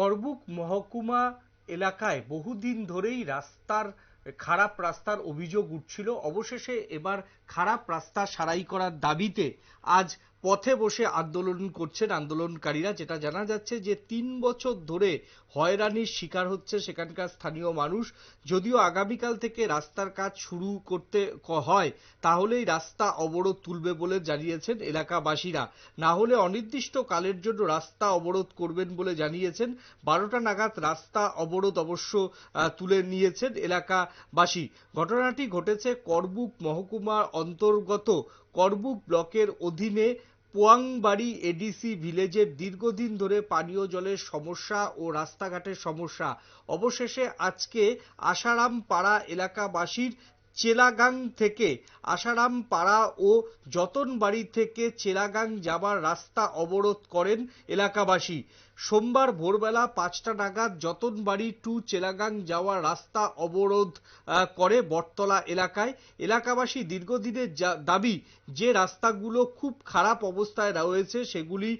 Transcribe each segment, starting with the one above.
করবুক মহকুমা এলাকায় বহুদিন ধরেই রাস্তার, খারাপ রাস্তার অভিযোগ উঠছিল। অবশেষে এবার খারাপ রাস্তা সারাই করার দাবিতে আজ পথে বসে আন্দোলন করছেন আন্দোলনকারীরা, যেটা জানা যাচ্ছে যে তিন বছর ধরে হয়রানির শিকার হচ্ছে সেখানকার স্থানীয় মানুষ। যদিও আগামীকাল থেকে রাস্তার কাজ শুরু করতে হয়, তাহলেই রাস্তা অবরোধ তুলবে বলে জানিয়েছেন এলাকাবাসীরা। না হলে অনির্দিষ্ট কালের জন্য রাস্তা অবরোধ করবেন বলে জানিয়েছেন। বারোটা নাগাদ রাস্তা অবরোধ অবশ্য তুলে নিয়েছেন এলাকাবাসী। ঘটনাটি ঘটেছে করবুক মহকুমার অন্তর্গত করবুক ব্লকের অধীনে পোয়াংবাড়ি এডিসি ভিলেজের দীর্ঘদিন ধরে পানীয় জলের সমস্যা ও রাস্তাঘাটের সমস্যা। অবশেষে আজকে আশারাম পাড়া এলাকাবাসীর চেলাগাং থেকে আশারাম পাড়া ও যতনবাড়ি থেকে চেলাগাং যাবার রাস্তা অবরোধ করেন এলাকাবাসী। সোমবার ভোরবেলা পাঁচটা নাগাদ যতনবাড়ি টু চেলাগাং যাওয়ার রাস্তা অবরোধ করে বটতলা এলাকায়। এলাকাবাসী দীর্ঘদিনের দাবি যে রাস্তাগুলো খুব খারাপ অবস্থায় রয়েছে সেগুলি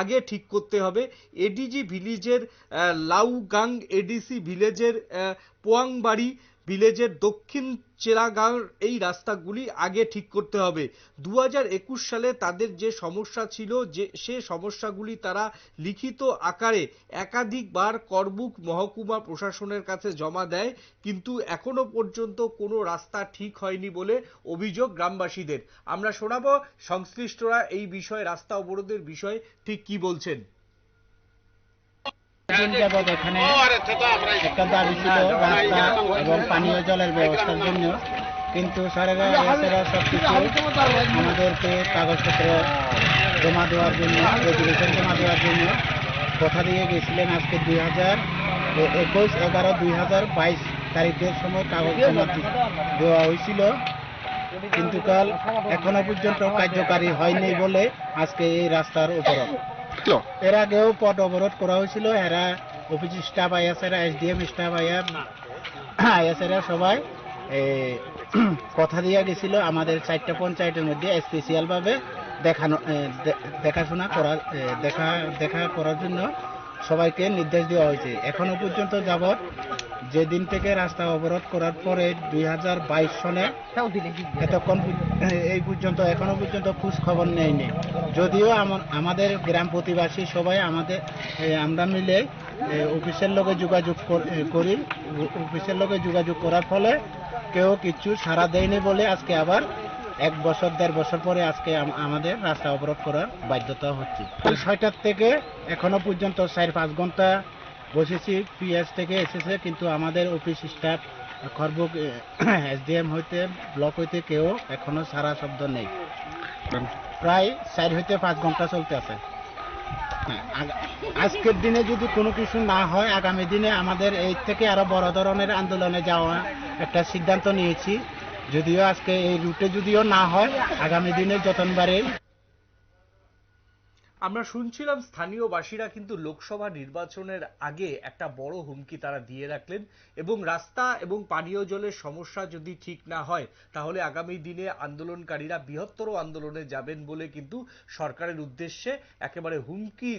আগে ঠিক করতে হবে। এডিজি ভিলেজের লাউগাং এডিসি ভিলেজের পোয়াংবাড়ি ভিলেজের দক্ষিণ চেরাগাঁর এই রাস্তাগুলি আগে ঠিক করতে হবে। দু একুশ সালে তাদের যে সমস্যা ছিল, যে সে সমস্যাগুলি তারা লিখিত আকারে একাধিকবার করবুক মহকুমা প্রশাসনের কাছে জমা দেয়, কিন্তু এখনও পর্যন্ত কোনো রাস্তা ঠিক হয়নি বলে অভিযোগ গ্রামবাসীদের। আমরা শোনাব সংশ্লিষ্টরা এই বিষয়ে, রাস্তা অবরোধের বিষয়ে ঠিক কি বলছেন। দিন যাবৎ এখানে একটা দাবি ছিল রাস্তা এবং পানীয় জলের ব্যবস্থার জন্য। কিন্তু সরকার এছাড়া সব কিছু আমাদেরকে কাগজপত্র জমা দেওয়ার জন্য রেজুলেশন জমা দেওয়ার জন্য কথা দিয়ে গেছিলেন আজকে দুই হাজার একুশ এগারো দুই হাজার বাইশ তারিখের সময় কাগজ জমা দেওয়া হয়েছিল। কিন্তু কাল এখনও পর্যন্ত কার্যকারী হয়নি বলে আজকে এই রাস্তার উপর। এর আগেও পথ অবরোধ করা হয়েছিল, এরা office staff D SDM staff Iyer আইয়াসেরা সবাই কথা দিয়ে গেছিল আমাদের চারটা পঞ্চায়েতের মধ্যে স্পেশিয়ালভাবে দেখানো দেখাশোনা করা দেখা দেখা করার জন্য সবাইকে নির্দেশ দেওয়া হয়েছে। এখনও পর্যন্ত যাবৎ যেদিন থেকে রাস্তা অবরোধ করার পরে দুই হাজার বাইশ সনে এতক্ষণ এই পর্যন্ত, এখনও পর্যন্ত খোঁজ খবর নেয়নি। যদিও আম- আমাদের গ্রাম প্রতিবাসী সবাই আমাদের আমরা মিলে অফিসের লগে যোগাযোগ করি অফিসের লগে যোগাযোগ করার ফলে কেউ কিছু সাড়া দেয়নি বলে আজকে আবার এক বছর, দেড় বছর পরে আজকে আমাদের রাস্তা অবরোধ করার বাধ্যতা হচ্ছে। ছয়টার থেকে এখনও পর্যন্ত চার পাঁচ ঘণ্টা বসেছি পিএস থেকে এসেছে কিন্তু আমাদের অফিস স্টাফ খরবুক এসডিএম হইতে ব্লক হইতে কেউ এখনও সারা শব্দ নেই। প্রায় চার হইতে পাঁচ ঘণ্টা চলতে আছে। হ্যাঁ, আজকের দিনে যদি কোনো কিছু না হয় আগামী দিনে আমাদের এই থেকে আরও বড় ধরনের আন্দোলনে যাওয়া একটা সিদ্ধান্ত নিয়েছি। যদিও আজকে এই রুটে যদিও না হয় আগামী দিনে যতনবারে আমরা শুনছিলাম স্থানীয় বাসীরা কিন্তু লোকসভা নির্বাচনের আগে একটা বড় হুমকি তারা দিয়ে রাখলেন এবং রাস্তা এবং পানীয় জলের সমস্যা যদি ঠিক না হয়, তাহলে আগামী দিনে আন্দোলনকারীরা বৃহত্তর আন্দোলনে যাবেন বলে কিন্তু সরকারের উদ্দেশ্যে একেবারে হুমকি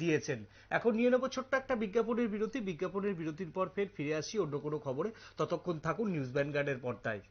দিয়েছেন। এখন নিয়ে নেব ছোট্ট একটা বিজ্ঞাপনের বিরতি। বিজ্ঞাপনের বিরতির পর ফের ফিরে আসি অন্য কোনো খবরে। ততক্ষণ থাকুন নিউজ ভ্যানগার্ডের পর্দায়।